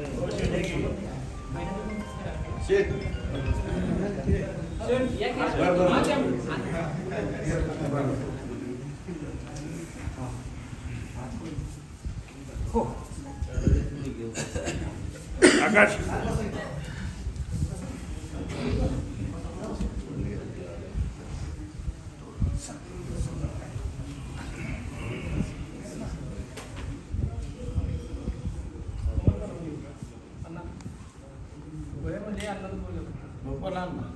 I got you. बोला ना.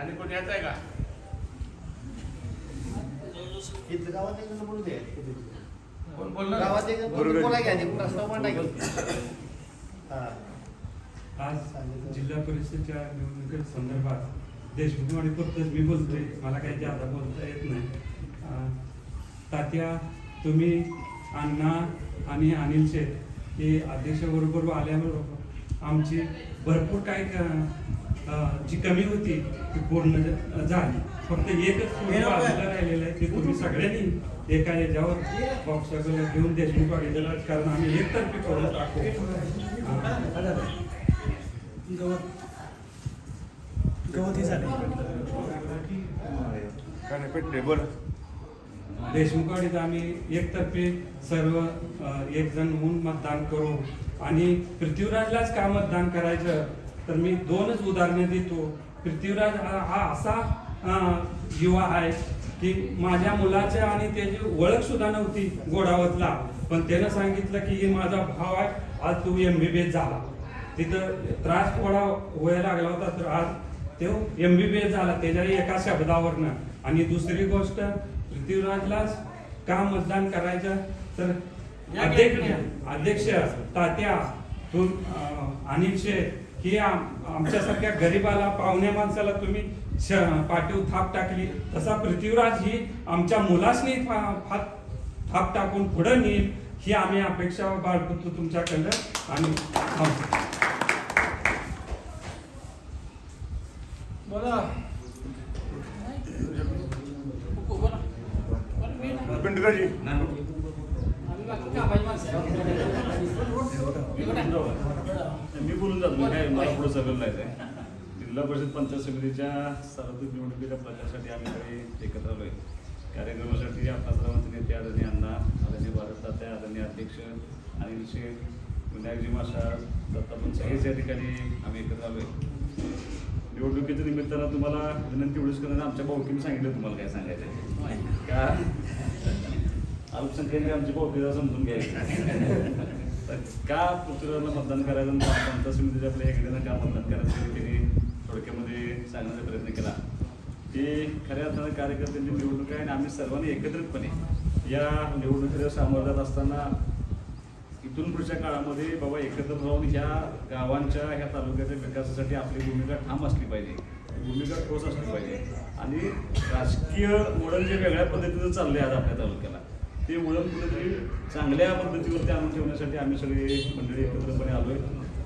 आणि कोणी येत आहे का? इथं गावात एक जण बोलू दे. कोण बोलणार? गावात एक जण बोलू- बोला घ्या, ते प्रस्ताव मांडा घेऊन. हा. आज जिल्हा परिषदेच्या निवडणुकी संदर्भात देशमुखवाडी फक्तच मी बोलतोय. मला काही जादा बोलता येत नाही. तात्या तुम्ही अण्णा आणि अनिल शेठ हे अध्यक्षाबरोबर आल्याबरोबर आमची भरपूर अं, जी कमी होती ती पूर्ण झाली. फक्त एकच राहिलेलं आहे ते तुम्ही सगळ्यांनी एका याच्यावर बॉक्स घेऊन देशमुखवाडीचं राजकारण आम्ही एकतर्फी करून टाकू अं, गवती झाले बोल देशमुखवाडीत आम्ही एकतर्फे सर्व एक जण म्हणून मतदान करू. आणि पृथ्वीराजलाच का मतदान करायचं? तर मी दोनच उदाहरणं देतो. पृथ्वीराज हा असा युवा आहे की माझ्या मुलाच्या आणि त्याची ओळख सुद्धा नव्हती गोडावतला पण त्यानं सांगितलं की हे माझा भाव आहे. आज तू एम बी बी एस झाला. तिथं त्रास थोडा व्हायला लागला होता तर आज तो एम बी बी एस झाला त्याच्या एका शब्दावरनं. आणि दुसरी गोष्ट पृथ्वीराजलाच का मतदान करायचं? तर अध्यक्ष अध्यक्ष तात्या तू अनिल शेठ ही आम- आमच्यासारख्या गरीबाला पाहुण्या माणसाला तुम्ही श- पाठीव थाप टाकली तसा पृथ्वीराज ही आमच्या मुलासनी थाप टाकून पुढे नेईल ही आम्ही अपेक्षा बाळगतो तुमच्याकडं आणि मी बोलून जातो काय मला पुढे सगळं जायचं जिल्हा परिषद पंचायत समितीच्या सार्वत्रिक निवडणुकीच्या प्रचारासाठी आम्ही काही एकत्र आलोय. कार्यक्रमासाठी आपला सर्वांचे नेते आदरणीय अण्णा आदरणीय भारत आदरणीय अध्यक्ष अनिल शेख विनायकजी माशा दत्तापण सगळेच या ठिकाणी आम्ही एकत्र आलोय. निवडणुकीच्या निमित्तानं तुम्हाला विनंती एवढीच करताना आमच्या भाऊकीने सांगितलं तुम्हाला काय सांगायचं का? अल्पसंख्याने आमची भाऊकी समजून घ्यायची. तर का पृथ्वीराजला मतदान करायचं आणि पंचायत आपल्या एकट्यानं का मतदान करायचं त्यांनी थोडक्यामध्ये सांगण्याचा प्रयत्न केला. ते खऱ्या अर्थानं कार्यकर्त्यांची निवडणूक आहे आणि आम्ही सर्वांनी एकत्रितपणे या निवडणुकीला सामोरं जात असताना इथून पुढच्या काळामध्ये बाबा एकत्र राहून ह्या गावांच्या ह्या तालुक्याच्या विकासासाठी आपली भूमिका ठाम असली पाहिजे. भूमिका ठोस असली पाहिजे. आणि राजकीय मॉडेल जे वेगळ्या पद्धतीनं चाललंय आज आपल्या तालुक्याला. ते वळण कुठेतरी चांगल्या पद्धतीवरती आणून ठेवण्यासाठी आम्ही सगळे मंडळी एकत्रपणे आलोय.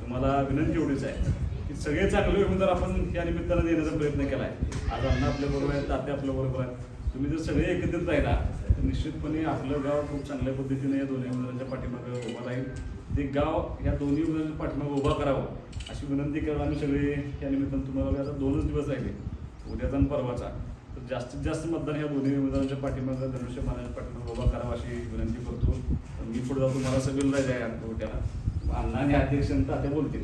तुम्हाला विनंती एवढीच आहे की सगळे चांगले उमेदवार आपण या निमित्तानं देण्याचा प्रयत्न केला आहे आज अण्णा आपल्या बरोबर आहे तात्या आपल्या बरोबर आहे तुम्ही जर सगळे एकत्रित राहिला तर निश्चितपणे आपलं गाव खूप चांगल्या पद्धतीने या दोन्ही उमेदवारांच्या पाठीमागे उभं राहील. ते गाव या दोन्ही उमेदवारांच्या पाठीमागे उभा करावं अशी विनंती करायला आम्ही सगळे या निमित्तानं तुम्हाला आता दोनच दिवस राहिले. उद्याचा आणि परवाचा. तर जास्तीत जास्त मतदान ह्या दोन्ही उमेदवारांच्या पाठीमागं धनुष्य मानाच्या पाठीमागे उभा करावा अशी विनंती करतो. मी पुढे जातो मला सगळं जायचं आहे आणि त्याला अण्णा आणि अध्यक्ष आणि तात्या बोलतील.